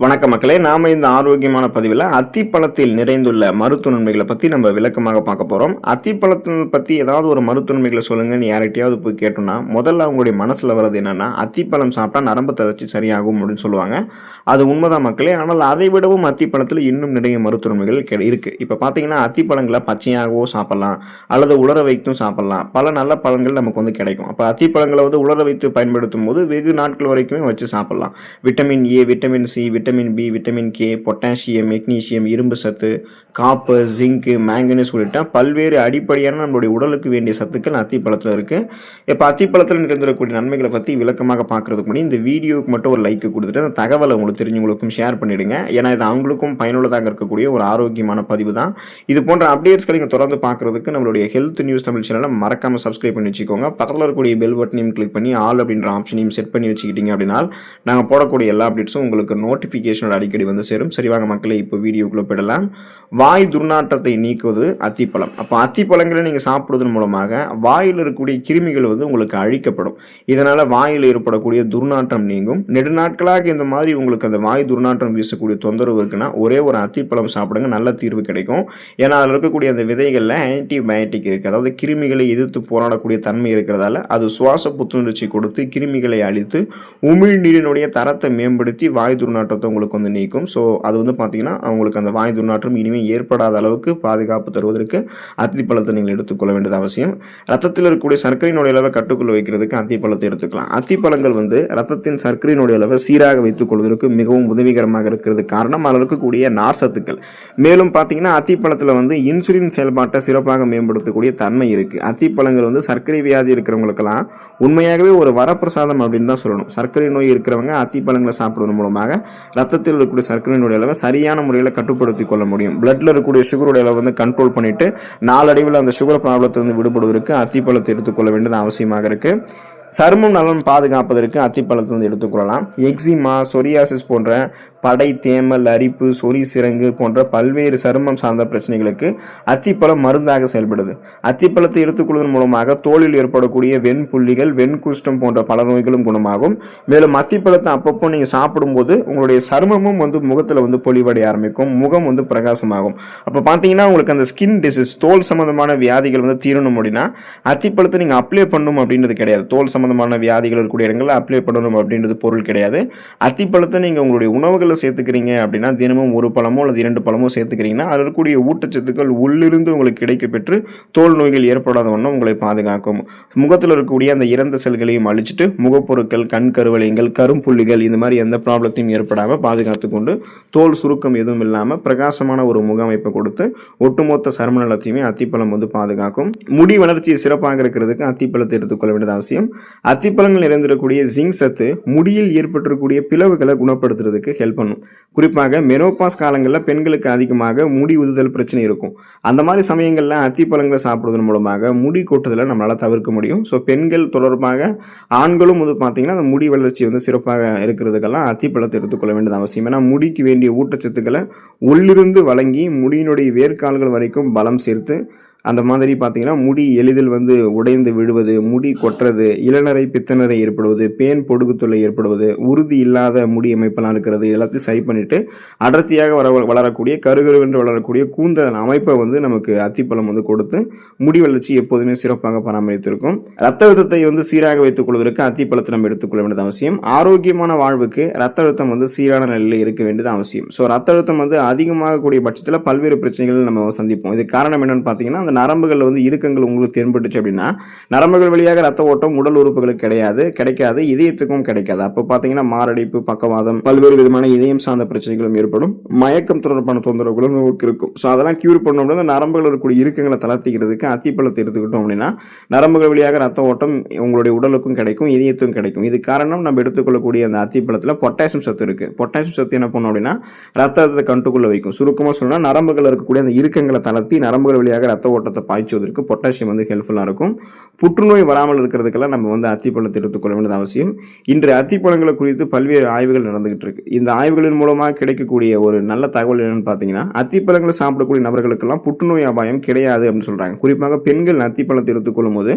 வணக்க மக்களே நாம இந்த ஆரோக்கியமான பதிவில் அத்திப்பழத்தில் நிறைந்துள்ள மருத்துவ நன்மைகளை பற்றி நம்ம விளக்கமாக பார்க்க போகிறோம் அத்திப்பழத்தின் பற்றி ஏதாவது ஒரு மருத்துவ நன்மைகளை சொல்லுங்கன்னு யார்கிட்டயாவது போய் கேட்டோம்னா முதல்ல அவங்களுடைய மனசில் வர்றது என்னென்னா அத்திப்பழம் சாப்பிட்டா நரம்பு தளர்ச்சி சரியாகும் அப்படின்னு சொல்லுவாங்க. அது உண்மைதான் மக்களே ஆனால் அதை விடவும் அத்திப்பழத்தில் இன்னும் நிறைய மருத்துவ நன்மைகள் கெ- இருக்குது இப்போ பார்த்தீங்கன்னா அத்திப்பழங்களை பச்சையாகவோ சாப்பிட்லாம் அல்லது உலர வைத்தும் சாப்பிட்லாம். பல நல்ல பழங்கள் நமக்கு வந்து கிடைக்கும். அப்போ அத்திப்பழங்களை வந்து உலர வைத்து பயன்படுத்தும் போது வெகு நாட்கள் வரைக்குமே வச்சு சாப்பிட்லாம். Vitamin A vitamin C vitamin vitamin B vitamin K potassium magnesium இரும்பு சத்து காப்பர் ஜிங்கு மேங்கனீஸ் உள்ளிட்ட பல்வேறு அடிப்படையான நம்மளுடைய உடலுக்கு வேண்டிய சத்துக்கள் அத்திப்பழத்தில் இருக்குது இப்போ அத்திப்பழத்தில் நிகழ்ந்திருக்கக்கூடிய நன்மைகளை பற்றி விளக்கமாக பார்க்கறதுக்கு முன்னாடி இந்த வீடியோவுக்கு மட்டும் ஒரு லைக் கொடுத்துட்டு அந்த தகவலை உங்களுக்கு தெரிஞ்சவங்களுக்கும் ஷேர் பண்ணிவிடுங்க ஏன்னா இது அவங்களுக்கும் பயனுள்ளதாக இருக்கக்கூடிய ஒரு ஆரோக்கியமான பதிவு தான். இது போன்ற அப்டேட்ஸ்களை நீங்கள் தொடர்ந்து பார்க்குறதுக்கு நம்மளுடைய ஹெல்த் நியூஸ் தமிழ் சேனலை மறக்காமல் சப்ஸ்கிரைப் பண்ணி வச்சுக்கோங்க. பக்கத்தில் இருக்கக்கூடிய பெல் பட்டனையும் கிளிக் பண்ணி ஆல் அப்படின்ற ஆப்ஷனையும் செட் பண்ணி வச்சுக்கிட்டீங்க அப்படின்னா நாங்கள் போடக்கூடிய எல்லா அப்டேட்ஸும் உங்களுக்கு நோட்டிஃபிகேஷன் நோட்டிஃபிகேஷனோட அடிக்கடி வந்து சேரும். சரி வாங்க இப்போ வீடியோக்குள்ளே போயிடலாம். வாய் துர்நாற்றத்தை நீக்குவது அத்திப்பழம். அப்போ அத்திப்பழங்களை நீங்கள் சாப்பிடுவதன் மூலமாக வாயில் இருக்கக்கூடிய கிருமிகள் வந்து உங்களுக்கு அழிக்கப்படும். இதனால் வாயில் ஏற்படக்கூடிய துர்நாற்றம் நீங்கும். நெடுநாட்களாக இந்த மாதிரி உங்களுக்கு அந்த வாய் துர்நாற்றம் வீசக்கூடிய தொந்தரவு இருக்குன்னா ஒரே ஒரு அத்திப்பழம் சாப்பிடுங்க நல்ல தீர்வு கிடைக்கும். ஏன்னா அதில் இருக்கக்கூடிய அந்த விதைகளில் ஆன்டிபயோட்டிக் இருக்குது அதாவது கிருமிகளை எதிர்த்து போராடக்கூடிய தன்மை இருக்கிறதால அது சுவாச புத்துணர்ச்சி கொடுத்து கிருமிகளை அழித்து உமிழ்நீரினுடைய தரத்தை மேம்படுத்தி வாய் துர்நாற்றத்தை உங்களுக்கு வந்து நீக்கும். ஸோ அது வந்து பார்த்தீங்கன்னா அவங்களுக்கு அந்த வாய் துர்நாற்றம் இனிமேல் ஏற்படாத அளவுக்கு பாதுகாப்பு தருவதற்கு அத்திப்பழத்தை நீங்கள் எடுத்துக்கொள்ள வேண்டியது அவசியம். ரத்தத்தில் இருக்கக்கூடிய சர்க்கரையினுடைய அளவை கட்டுக்குள்ள வைக்கிறதுக்கு அத்திப்பழத்தை எடுத்துக்கலாம். அத்திப்பழங்கள் வந்து ரத்தத்தின் சர்க்கரையினுடைய அளவை சீராக வைத்துக் கொள்வதற்கு மிகவும் உதவிகரமாக இருக்கிறது காரணம் அதில் இருக்கக்கூடிய நார்சத்துக்கள் மேலும் பார்த்தீங்கன்னா அத்திப்பழத்தில் வந்து இன்சுலின் செயல்பாட்டை சிறப்பாக மேம்படுத்தக்கூடிய தன்மை இருக்குது அத்திப்பழங்கள் வந்து சர்க்கரை வியாதி இருக்கிறவங்களுக்கெல்லாம் உண்மையாகவே ஒரு வரப்பிரசாதம் அப்படின்னு தான் சொல்லணும். சர்க்கரை நோய் இருக்கிறவங்க அத்திப்பழங்களை சாப்பிடுவதன் மூலமாக ரத்தத்தில் இருக்கக்கூடிய சர்க்கரையினுடைய அளவை சரியான முறையில் கட்டுப்படுத்தி கொள்ள முடியும். பிளட்ல இருக்கக்கூடிய சுகருடைய அளவை வந்து கண்ட்ரோல் பண்ணிட்டு நாளடைவில் அந்த சுகர் ப்ராப்ளத்திலிருந்து விடுபடுவதற்கு அத்திப்பழத்தை எடுத்துக்கொள்ள வேண்டியது அவசியமாக இருக்கு. சருமம் நலன் பாதுகாப்பதற்கு அத்திப்பழத்தை வந்து எடுத்துக்கொள்ளலாம் எக்ஸிமா சொரியாசிஸ் போன்ற படை தேமல் அரிப்பு சொறி சிறங்கு போன்ற பல்வேறு சருமம் சார்ந்த பிரச்சனைகளுக்கு அத்திப்பழம் மருந்தாக செயல்படுது. அத்திப்பழத்தை எடுத்துக்கொள்வதன் மூலமாக தோலில் ஏற்படக்கூடிய வெண்புள்ளிகள் வெண்குஷ்டம் போன்ற பல நோய்களும் குணமாகும். மேலும் அத்திப்பழத்தை அப்பப்போ நீங்கள் சாப்பிடும்போது உங்களுடைய சருமமும் வந்து முகத்தில் வந்து பொலிவடைய ஆரம்பிக்கும். முகம் வந்து பிரகாசமாகும். அப்போ பார்த்தீங்கன்னா உங்களுக்கு அந்த ஸ்கின் டிசீஸ் தோல் சம்பந்தமான வியாதிகள் வந்து தீரணும் அப்படின்னா அத்திப்பழத்தை நீங்கள் அப்ளை பண்ணணும் அப்படின்றது கிடையாது. தோல் சம்பந்தமான வியாதிகள் இருக்கக்கூடிய இடங்களில் அப்ளை பண்ணணும் அப்படின்றது பொருள் கிடையாது. அத்திப்பழத்தை நீங்கள் உங்களுடைய உணவுகள் பழங்களில் சேர்த்துக்கிறீங்க அப்படின்னா தினமும் ஒரு பழமோ அல்லது இரண்டு பழமோ சேர்த்துக்கிறீங்கன்னா அதில் இருக்கக்கூடிய ஊட்டச்சத்துக்கள் உள்ளிருந்து உங்களுக்கு கிடைக்கப்பெற்று தோல் நோய்கள் ஏற்படாத வண்ணம் உங்களை பாதுகாக்கும். முகத்தில் இருக்கக்கூடிய அந்த இறந்த செல்களையும் அழிச்சிட்டு முகப்பொருட்கள் கண் கருவளையங்கள் கரும்புள்ளிகள் இந்த மாதிரி எந்த ப்ராப்ளத்தையும் ஏற்படாமல் பாதுகாத்து கொண்டு தோல் சுருக்கம் எதுவும் இல்லாமல் பிரகாசமான ஒரு முக அமைப்பை கொடுத்து ஒட்டுமொத்த சரும நலத்தையுமே அத்திப்பழம் வந்து பாதுகாக்கும். முடி வளர்ச்சி சிறப்பாக இருக்கிறதுக்கு அத்திப்பழத்தை எடுத்துக்கொள்ள வேண்டியது அவசியம். அத்திப்பழங்கள் நிறைந்திருக்கக்கூடிய ஜிங்க் சத்து முடியில் ஏற்பட்டிருக்கக்கூடிய பிளவுகளை குணப்படுத்துறதுக்கு ஹெல்ப் பண்ணும் குறிப்பாக மெனோபாஸ் காலங்களில் பெண்களுக்கு அதிகமாக முடி உதுதல் பிரச்சனை இருக்கும். அந்த மாதிரி சமயங்களில் அத்திப்பழங்களை சாப்பிடுவதன் மூலமாக முடி கொட்டுதலை நம்மளால் தவிர்க்க முடியும். ஸோ பெண்கள் தொடர்பாக ஆண்களும் வந்து பார்த்திங்கன்னா அந்த முடி வளர்ச்சி வந்து சிறப்பாக இருக்கிறதுக்கெல்லாம் அத்திப்பழத்தை எடுத்துக்கொள்ள வேண்டியது அவசியம். ஏன்னா முடிக்கு வேண்டிய ஊட்டச்சத்துக்களை உள்ளிருந்து வழங்கி முடியினுடைய வேர்க்கால்கள் வரைக்கும் பலம் சேர்த்து அந்த மாதிரி பார்த்தீங்கன்னா முடி எளிதில் வந்து உடைந்து விழுவது முடி கொட்டுறது இளநரை பித்தநரை ஏற்படுவது பேன் பொடுகுத்தொல்லை ஏற்படுவது உறுதி இல்லாத முடி அமைப்பெல்லாம் இருக்கிறது எல்லாத்தையும் சரி பண்ணிவிட்டு அடர்த்தியாக வர வளரக்கூடிய கருகருவென்று வளரக்கூடிய கூந்தல் அமைப்பை வந்து நமக்கு அத்திப்பழம் வந்து கொடுத்து முடி வளர்ச்சி எப்போதுமே சிறப்பாக பராமரித்திருக்கும். ரத்த அழுத்தத்தை வந்து சீராக வைத்துக் கொள்வதற்கு அத்திப்பழத்தை நம்ம எடுத்துக்கொள்ள வேண்டியது அவசியம். ஆரோக்கியமான வாழ்வுக்கு ரத்த அழுத்தம் வந்து சீரான நிலையில் இருக்க வேண்டியது அவசியம். ஸோ ரத்த அழுத்தம் வந்து அதிகமாக கூடிய பட்சத்தில் பல்வேறு பிரச்சனைகள் நம்ம சந்திப்போம். இது காரணம் என்னன்னு பார்த்தீங்கன்னா அந்த நரம்புகள் வந்து இறுக்கங்கள் உங்களுக்கு தென்பட்டுச்சு அப்படின்னா நரம்புகள் வழியாக ரத்த ஓட்டம் உடல் உறுப்புகளுக்கு கிடையாது கிடைக்காது இதயத்துக்கும் கிடைக்காது. அப்போ பார்த்தீங்கன்னா மாரடைப்பு பக்கவாதம் பல்வேறு விதமான இதயம் சார்ந்த பிரச்சனைகளும் ஏற்படும். மயக்கம் தொடர்பான தொந்தரவுகளும் நமக்கு இருக்கும். ஸோ அதெல்லாம் கியூர் பண்ணோம்னா அந்த நரம்புகள் இருக்கக்கூடிய இறுக்கங்களை தளர்த்திக்கிறதுக்கு அத்திப்பழத்தை எடுத்துக்கிட்டோம் அப்படின்னா நரம்புகள் வழியாக ரத்த ஓட்டம் உங்களுடைய உடலுக்கும் கிடைக்கும் இதயத்துக்கும் கிடைக்கும். இது காரணம் நம்ம எடுத்துக்கொள்ளக்கூடிய அந்த அத்திப்பழத்தில் பொட்டாசியம் சத்து இருக்கு. பொட்டாசியம் சத்து என்ன பண்ணும் அப்படின்னா ரத்தத்தை கண்டுக்குள்ளே வைக்கும். சுருக்கமாக சொல்லணும்னா நரம்புகள் இருக்கக்கூடிய அந்த இறுக்கங்களை தளர்த்தி நரம்புகள் வழியாக ரத்த ஓட்டம் ஓட்டத்தை பாய்ச்சுவதற்கு பொட்டாசியம் வந்து ஹெல்ப்ஃபுல்லாக இருக்கும். புற்றுநோய் வராமல் இருக்கிறதுக்கெல்லாம் நம்ம வந்து அத்திப்பழத்தை எடுத்துக்கொள்ள வேண்டியது அவசியம். இன்று அத்திப்பழங்களை குறித்து பல்வேறு ஆய்வுகள் நடந்துகிட்டு இருக்கு. இந்த ஆய்வுகளின் மூலமாக கிடைக்கக்கூடிய ஒரு நல்ல தகவல் என்னென்னு பார்த்தீங்கன்னா அத்திப்பழங்களை சாப்பிடக்கூடிய நபர்களுக்கெல்லாம் புற்றுநோய் அபாயம் கிடையாது அப்படின்னு சொல்கிறாங்க குறிப்பாக பெண்கள் அத்திப்பழத்தை எடுத்துக்கொள்ளும் போது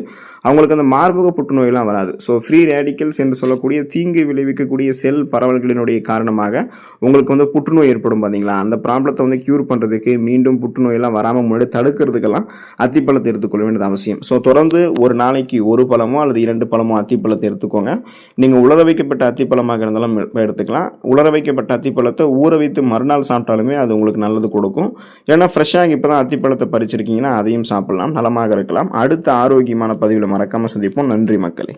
அவங்களுக்கு அந்த மார்பக புற்றுநோயெல்லாம் வராது. ஸோ ஃப்ரீ ரேடிக்கல்ஸ் என்று சொல்லக்கூடிய தீங்கு விளைவிக்கக்கூடிய செல் பரவல்களினுடைய காரணமாக உங்களுக்கு வந்து புற்றுநோய் ஏற்படும் பார்த்தீங்களா அந்த ப்ராப்ளத்தை வந்து க்யூர் பண்ணுறதுக்கு மீண்டும் புற்றுநோயெல்லாம் வராமல் முன்னாடி தடுக்கிறதுக்கெல்லாம் அத்திப்பழத்தை எடுத்துக்கொள்ள வேண்டியது அவசியம். ஸோ தொடர்ந்து ஒரு நாளைக்கு ஒரு பழமோ அல்லது இரண்டு பழமோ அத்திப்பழத்தை எடுத்துக்கோங்க. நீங்கள் உலர வைக்கப்பட்ட அத்திப்பழமாக இருந்தாலும் எடுத்துக்கலாம். உலர வைக்கப்பட்ட அத்திப்பழத்தை ஊற வைத்து மறுநாள் சாப்பிட்டாலுமே அது உங்களுக்கு நல்லது கொடுக்கும். ஏன்னா ஃப்ரெஷ்ஷாக இப்போ தான் அத்திப்பழத்தை பறிச்சிருக்கீங்கன்னா அதையும் சாப்பிடலாம். நலமாக இருக்கலாம். அடுத்த ஆரோக்கியமான பதிவில் மறக்காமல் சந்திப்போம். நன்றி மக்களே.